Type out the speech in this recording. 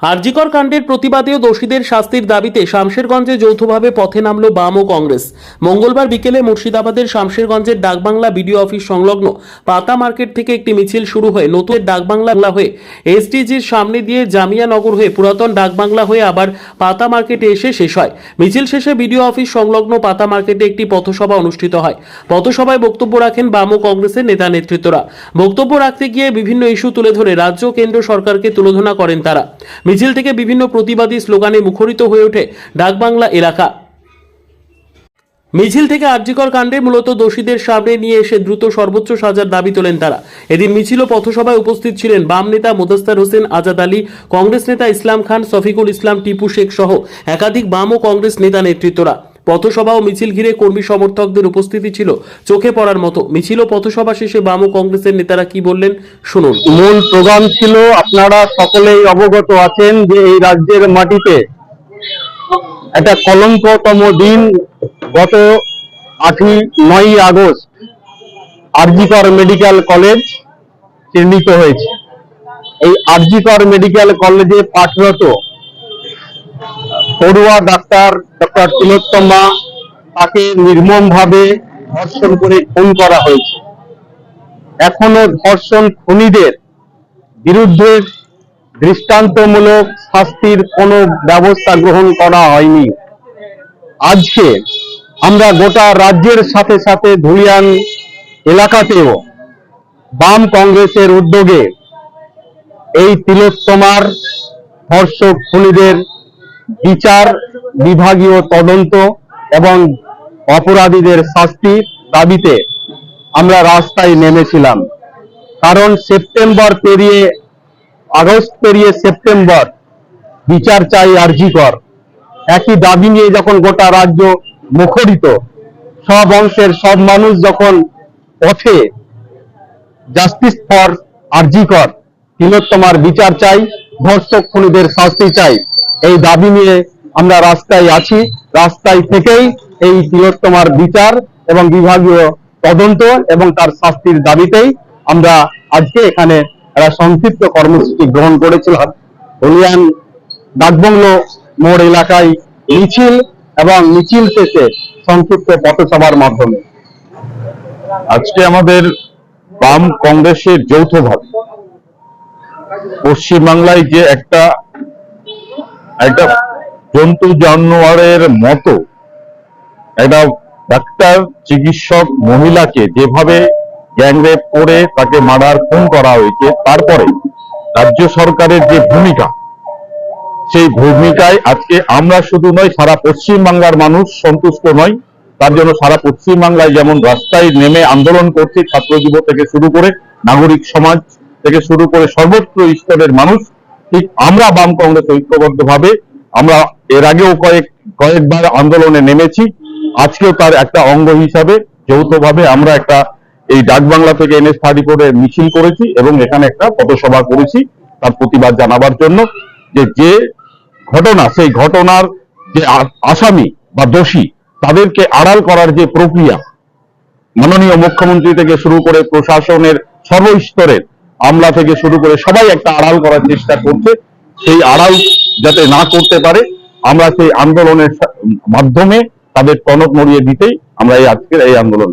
আরজিকর কাণ্ডের প্রতিবাদে ও দোষীদের শাস্তির দাবিতে শামশেরগঞ্জে যৌথভাবে পথে নামল বাম ও কংগ্রেস। মঙ্গলবার বিকেলে মুর্শিদাবাদের শামশেরগঞ্জের ডাকবাংলা বিডিও অফিস সংলগ্ন পাতা মার্কেট থেকে একটি মিছিল শুরু হয়ে নতুন ডাকবাংলা হয়ে এসটিজির সামনে দিয়ে জামিয়ানগর হয়ে পুরাতন ডাকবাংলা হয়ে আবার পাতা মার্কেটে এসে শেষ হয়। মিছিল শেষে বিডিও অফিস সংলগ্ন পাতা মার্কেটে একটি পথসভা অনুষ্ঠিত হয়। পথসভায় বক্তব্য রাখেন বাম ও কংগ্রেসের নেতা নেতৃত্বরা। বক্তব্য রাখতে গিয়ে বিভিন্ন ইস্যু তুলে ধরে রাজ্য কেন্দ্র সরকারকে তুলোধনা করেন তারা। মিছিল থেকে বিভিন্ন প্রতিবাদী স্লোগানে মুখরিত হয়ে ওঠে ডাকবাংলা এলাকা। মিছিল থেকে আর্যিকর কাণ্ডে মূলত দোষীদের সামনে নিয়ে এসে দ্রুত সর্বোচ্চ সাজার দাবি তোলেন তারা। এদিন মিছিল ও পথসভায় উপস্থিত ছিলেন বাম নেতা মোদাস্তার হোসেন, আজাদ আলী, কংগ্রেস নেতা ইসলাম খান, শফিকুল ইসলাম, টিপু শেখ সহ একাধিক বাম ও কংগ্রেস নেতা নেতৃত্বরা। পথসভা ও মিছিল ঘিরে কর্মী সমর্থকদের উপস্থিতি ছিল। চোখে পড়ার মতো মিছিল ও পথসভা শেষে বাম ও কংগ্রেসের নেতারা কি বললেন, শুনুন। মূল প্রোগ্রাম ছিল, আপনারা সকলেই অবগত আছেন যে এই রাজ্যের মাটিতে একটা কলঙ্কতম দিন গত আটই নয় আগস্ট আরজিকর মেডিকেল কলেজ চিহ্নিত হয়েছে। এই আরজিকর মেডিকেল কলেজে পাঠরত পড়ুয়া ডাক্তার ডক্টর তিলোত্তমা তাকে নির্মমভাবে ধর্ষণ করে খুন করা হয়েছে। এখনও ধর্ষণ খুনিদের বিরুদ্ধে দৃষ্টান্তমূলক শাস্তির কোনো ব্যবস্থা গ্রহণ করা হয়নি। আজকে আমরা গোটা রাজ্যের সাথে সাথে ধুলিয়ান এলাকাতেও বাম কংগ্রেসের উদ্যোগে এই তিলোত্তমার ধর্ষক খুনিদের বিচার, বিভাগীয় তদন্ত এবং অপরাধীদের শাস্তির দাবিতে আমরা রাস্তায় নেমেছিলাম। কারণ সেপ্টেম্বর পেরিয়ে, আগস্ট পেরিয়ে সেপ্টেম্বর বিচার চাই আর্জিকর একই দাবি নিয়ে যখন গোটা রাজ্য মুখরিত, সব অংশের সব মানুষ যখন পথে, জাস্টিস ফর আর্জিকর তিলোত্তমার বিচার চাই, ধর্ষক খুনিদের শাস্তি চাই। এই দাবি নিয়ে আমরা রাস্তায় আছি। রাস্তায় থেকেই এই তিলোত্তমার বিচার এবং বিভাগীয় তদন্ত এবং তার শাস্তির দাবিতেই আমরা আজকে এখানে একটা সংক্ষিপ্ত কর্মসূচি গ্রহণ করেছিলাম। হলিয়ান ডাকবংলো মোড় এলাকায় মিছিল এবং মিছিল শেষে সংক্ষিপ্ত পথসভার মাধ্যমে। আজকে আমাদের বাম কংগ্রেসের যৌথভাবে পশ্চিমবাংলায় যে একটা একটা জন্তু জানোয়ারের মতো একটা ডাক্তার, চিকিৎসক, মহিলাকে যেভাবে গ্যাংরেপ করে তাকে মার্ডার খুন করা হয়েছে, তারপরে রাজ্য সরকারের যে ভূমিকা, সেই ভূমিকায় আজকে আমরা শুধু নয়, সারা পশ্চিম বাংলার মানুষ সন্তুষ্ট নয়, তার জন্য সারা পশ্চিম বাংলায় যেমন রাস্তায় নেমে আন্দোলন করছে ছাত্র যুব থেকে শুরু করে নাগরিক সমাজ থেকে শুরু করে সর্বত্র স্তরের মানুষ ঠিক আমরা বাম কংগ্রেস ঐক্যবদ্ধভাবে, আমরা এর আগেও কয়েক, কয়েকবার আন্দোলনে নেমেছি, আজকেও তার একটা অঙ্গ হিসাবে যৌথভাবে আমরা একটা এই ডাকবাংলা থেকে এনএস থার্টি ফোরে মিছিল করেছি এবং এখানে একটা পথসভা করেছি, তার প্রতিবাদ জানাবার জন্য যে যে ঘটনা, সেই ঘটনার যে আসামি বা দোষী, তাদেরকে আড়াল করার যে প্রক্রিয়া, মাননীয় মুখ্যমন্ত্রী থেকে শুরু করে প্রশাসনের সর্বস্তরের আমলা থেকে শুরু করে সবাই একটা আড়াল করার চেষ্টা করছে। সেই আড়াল যাতে না করতে পারে, আমরা সেই আন্দোলনের মাধ্যমে তাদের টনক নড়িয়ে দিতেই আমরা এই আজকের এই আন্দোলন